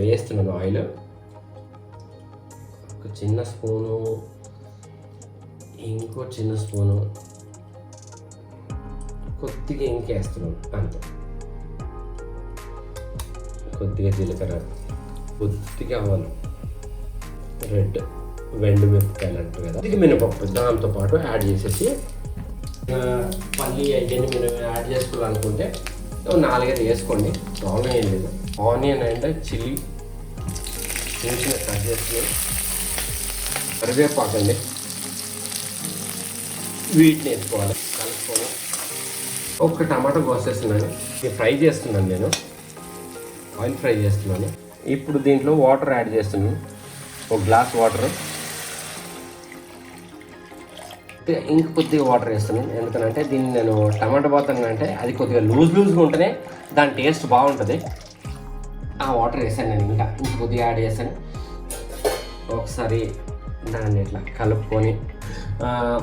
వేస్తున్నాను ఆయిల్. ఒక చిన్న స్పూను ఇంకో చిన్న స్పూను కొద్దిగా ఇంకేస్తున్నాను అంతే. కొద్దిగా జీలకర్ర కొద్దిగా ఆవాలు రెడ్ వెండు మిరపకాయలు అంటారు కదా. కొద్దిగా మినపప్పు దాంతో పాటు యాడ్ చేసేసి పల్లి అవన్నీ మీరు యాడ్ చేసుకోవాలనుకుంటే నాలుగైదు వేసుకోండి ప్రాబ్లం ఏం లేదు. ఆనియన్ అండ్ చిల్లీ చేసిన చిన్న కట్ కరివేపాకు అండి వీటిని వేసుకోవాలి. కలుపుకొని ఒక టమాటా కోసేస్తున్నాను. ఇది ఫ్రై చేస్తున్నాను నేను. ఆయిల్ ఫ్రై చేస్తున్నాను. ఇప్పుడు దీంట్లో వాటర్ యాడ్ చేస్తున్నాను. ఒక గ్లాస్ వాటర్. ఇంక కొద్దిగా వాటర్ వేస్తున్నాను. ఎందుకంటే దీన్ని నేను టమాటా పోతాను అంటే అది కొద్దిగా లూజ్ లూజ్గా ఉంటేనే దాని టేస్ట్ బాగుంటుంది. ఆ వాటర్ వేసాను నేను ఇంకా. ఇంక కొద్దిగా యాడ్ చేశాను. ఒకసారి దాన్ని ఇట్లా కలుపుకొని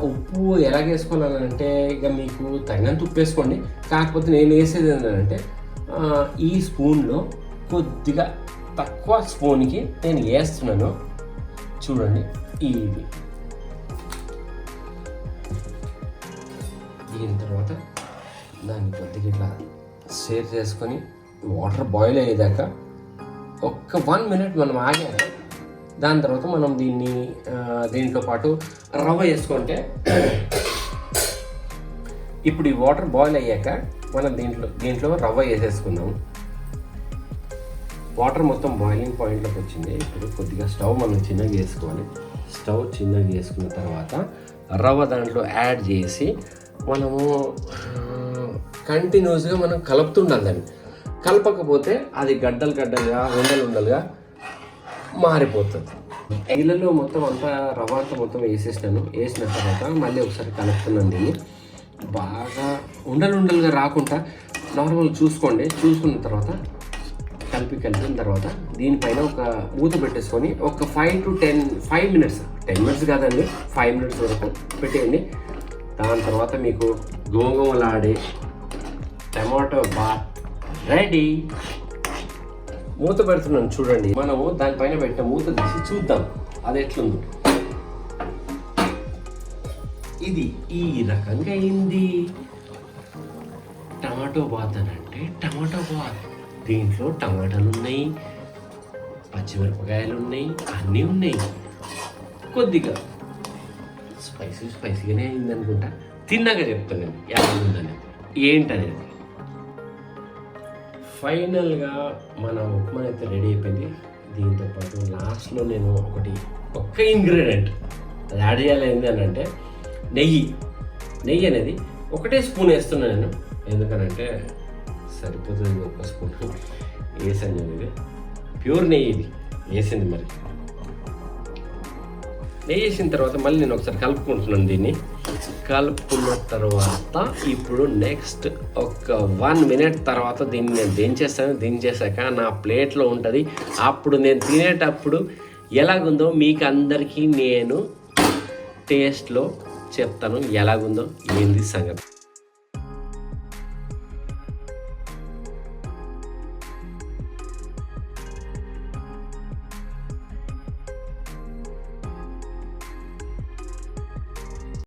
ఉప్పు ఎలా వేసుకోవాలంటే ఇక మీకు తగినంత ఉప్పు వేసుకోండి. కాకపోతే నేను వేసేది ఏంటంటే ఈ స్పూన్లో కొద్దిగా తక్కువ స్పూన్కి నేను వేస్తున్నాను. చూడండి ఇది. దీని తర్వాత దాన్ని కొద్దిగా ఇట్లా సేర్ చేసుకొని వాటర్ బాయిల్ అయ్యేదాకా ఒక్క వన్ మినిట్ మనం ఆగాక దాని తర్వాత మనం దీన్ని దీంట్లో పాటు రవ్వ వేసుకుంటే ఇప్పుడు ఈ వాటర్ బాయిల్ అయ్యాక మనం దీంట్లో దీంట్లో రవ్వ వేసేసుకుందాం. వాటర్ మొత్తం బాయిలింగ్ పాయింట్లోకి వచ్చింది. ఇప్పుడు కొద్దిగా స్టవ్ మనం చిన్నగా వేసుకోవాలి. స్టవ్ చిన్నగా వేసుకున్న తర్వాత రవ్వ దాంట్లో యాడ్ చేసి మనము కంటిన్యూస్గా మనం కలుపుతుండాలి దాన్ని. కలపకపోతే అది గడ్డలు గడ్డలుగా ఉండలు ఉండలుగా మారిపోతుంది. నీళ్ళలో మొత్తం అంతా రవ్వ అంతా మొత్తం వేసేసినాను. వేసిన తర్వాత మళ్ళీ ఒకసారి కలుపుతున్నాను దీన్ని. బాగా ఉండలు ఉండలుగా రాకుండా నార్మల్ చూసుకోండి. చూసుకున్న తర్వాత కలిపి కలిపిన తర్వాత దీనిపైన ఒక మూత పెట్టేసుకొని ఒక five to ten five minutes ten minutes కాదండి ఫైవ్ మినిట్స్ వరకు పెట్టేయండి. దాని తర్వాత మీకు గోంగూమలాడే టమాటో బాత్ రెడీ. మూత పెడుతున్నాను చూడండి. మనము దానిపైన పెట్టిన మూత తీసి చూద్దాం. అది ఎట్లుంది. ఇది ఈ రకంగా అయింది. టమాటో బాత్ అని అంటే టమాటో బాత్. దీంట్లో టమాటాలు ఉన్నాయి పచ్చిమిరపకాయలు ఉన్నాయి అన్నీ ఉన్నాయి. కొద్దిగా స్పైసీ స్పైసీగానే అయింది అనుకుంటా తిన్నాక చెప్తాను నేను ఎలా ఉందని ఏంటనేది. ఫైనల్గా మన ఉప్మా అయితే రెడీ అయిపోయింది. దీంతో పాటు లాస్ట్లో నేను ఒకటి ఒక్క ఇంగ్రీడియంట్ అది యాడ్ చేయాలి అని అంటే నెయ్యి. నెయ్యి అనేది ఒకటే స్పూన్ వేస్తున్నాను నేను. ఎందుకనంటే సరిపోతుంది ఒక స్పూన్. వేసాను నేను ఇది. ప్యూర్ నెయ్యి ఇది. వేసింది మరి. నెయ్యి వేసిన తర్వాత మళ్ళీ నేను ఒకసారి కలుపుకుంటున్నాను దీన్ని. కలుపుకున్న తర్వాత ఇప్పుడు నెక్స్ట్ ఒక వన్ మినిట్ తర్వాత దీన్ని నేను దించేస్తాను. దించేసాక నా ప్లేట్లో ఉంటుంది. అప్పుడు నేను తినేటప్పుడు ఎలాగుందో మీకు అందరికీ నేను టేస్ట్లో చెప్తాను. ఎలాగుందో ఏంది సంగతి.